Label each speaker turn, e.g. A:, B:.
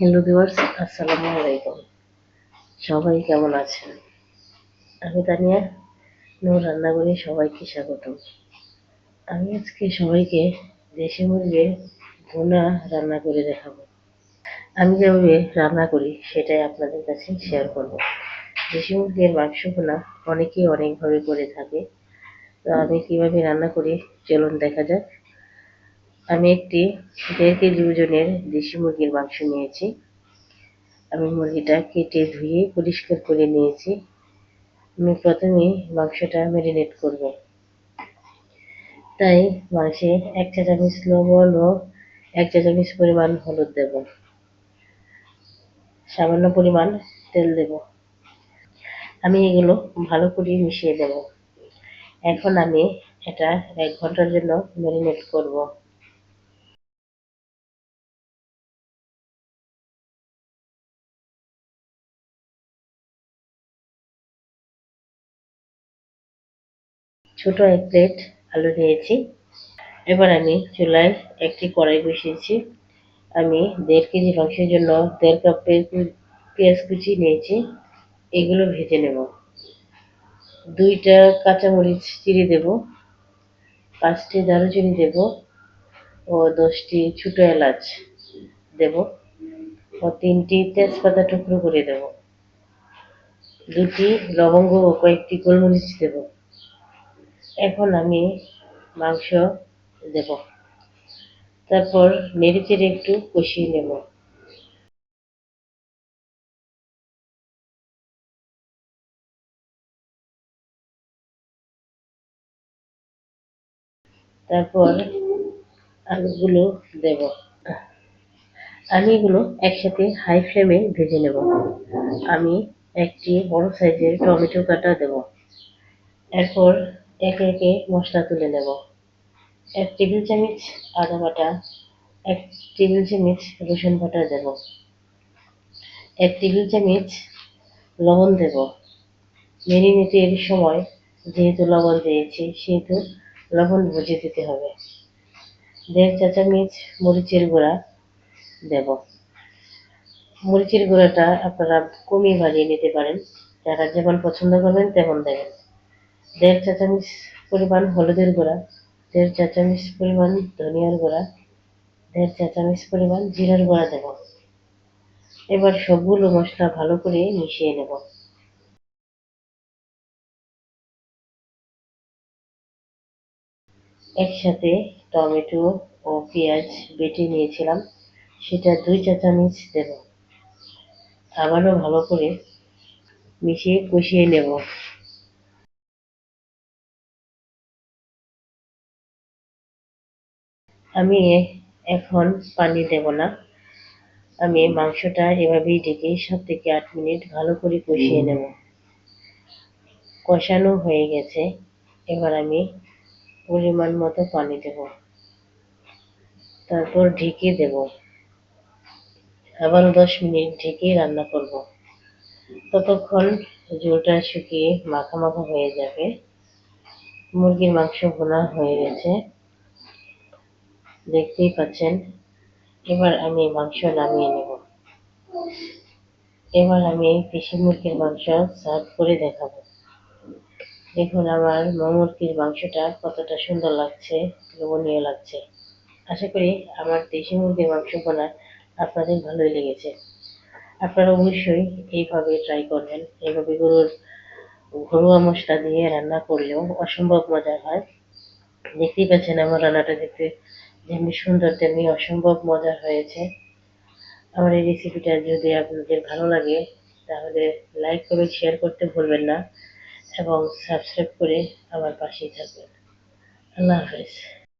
A: Hello viewers আসসালামু আলাইকুম। সবাই কেমন আছেন? আমি তানিয়া, নূর রান্নাঘরে সবাইকে স্বাগতম। আমি আজকে সবাইকে দেশি মুরগির ভুনা রান্না করে দেখাবো। আমি যেভাবে রান্না করি, সেটাই আপনাদের কাছে শেয়ার করব। দেশি মুরগির মাংস ভুনা অনেকেই অনেকভাবে করে থাকে। তো আমি কীভাবে রান্না করি, চলুন দেখা যাক। আমি একটি দেড় কেজি ওজনের দেশি মুরগির মাংস নিয়েছি। আমি মুরগিটা কেটে ধুয়ে পরিষ্কার করে নিয়েছি। আমি প্রথমে মাংসটা ম্যারিনেট করব। তাই মাংসে এক চা চামচ লবণ ও এক চা চামচ পরিমাণ হলুদ দেব। সামান্য পরিমাণ তেল দেব। আমি এগুলো ভালো করে মিশিয়ে দেব। এখন আমি এটা এক ঘণ্টার জন্য ম্যারিনেট করব। ছোট এক প্লেট আলু নিয়েছি। এবার আমি চুলায় একটি কড়াই বসিয়েছি। আমি দেড় কেজি মাংসের জন্য দেড় কাপ পেঁয়াজ কুচি নিয়েছি। এগুলো ভেজে নেব। দুইটা কাঁচামরিচ চিড়ে দেব। পাঁচটি দারুচিনি দেব ও দশটি ছোটো এলাচ দেব ও তিনটি তেজপাতা টুকরো করে দেব। দুটি লবঙ্গ ও কয়েকটি গোলমরিচ দেব। এখন আমি মাংস দেব। তারপর চেড়ে একটু কষিয়ে নেব। তারপর আলুগুলো দেব। আমি এগুলো একসাথে হাই ফ্লেমে ভেজে নেব। আমি একটি বড় সাইজের টমেটো কাটা দেব। এরপর একে একে মশলা তুলে নেব। এক টেবিল চামচ আদা বাটা, এক টেবিল চামচ রসুন বাটা দেব। এক টেবিল চামচ লবণ দেব। মেরিনেটের সময় যেহেতু লবণ দিয়েছি, সেহেতু লবণ বুঝে দিতে হবে। দেড় চা চামচ মরিচের গুঁড়া দেব। মরিচের গুঁড়াটা আপনারা কমিয়ে বাড়িয়ে নিতে পারেন। যারা যেমন পছন্দ করবেন, তেমন দেবেন। দেড় চা চামচ পরিমাণ হলুদের গুঁড়া, দেড় চা চামচ পরিমাণ ধনিয়ার গুঁড়া, দেড় চা চামচ পরিমাণ জিরার গুঁড়া দেব। এবার সবগুলো মশলা ভালো করে মিশিয়ে নেব। একসাথে টমেটো ও পেঁয়াজ বেটে নিয়েছিলাম, সেটা দুই চা চামচ দেব। আবারও ভালো করে মিশিয়ে কষিয়ে নেব। আমি এখন পানি দেব না। আমি মাংসটা এভাবেই ডেকে সাত থেকে আট মিনিট ভালো করে কষিয়ে নেব। কষানো হয়ে গেছে। এবার আমি পরিমাণ মতো পানি দেব। তারপর ঢেকে দেব। আবার দশ মিনিট ঢেকে রান্না করব। ততক্ষণ ঝোলটা শুকিয়ে মাখা মাখা হয়ে যাবে। মুরগির মাংস ভোনা হয়ে গেছে। দেখতেই পাচ্ছেন। এবার আমি মাংস নামিয়ে নেব। এবার আমি দেশি মুরগির মাংস সার্ভ করে দেখাবো। দেখুন আমার মুরগির মাংসটা কতটা সুন্দর লাগছে, লোভনীয় লাগছে। আশা করি আমার দেশি মুরগির মাংস বোনা আপনাদের ভালোই লেগেছে। আপনারা অবশ্যই এইভাবে ট্রাই করবেন। এইভাবে গরুর ঘরোয়া মশলা দিয়ে রান্না করলেও অসম্ভব মজার হয়। দেখতেই পাচ্ছেন আমার রান্নাটা দেখতে যেমনি সুন্দর, তেমনি অসম্ভব মজা হয়েছে। আমার এই রেসিপিটা যদি আপনাদের ভালো লাগে, তাহলে লাইক করে শেয়ার করতে ভুলবেন না এবং সাবস্ক্রাইব করে আমার পাশেই থাকবেন। আল্লাহ হাফেজ।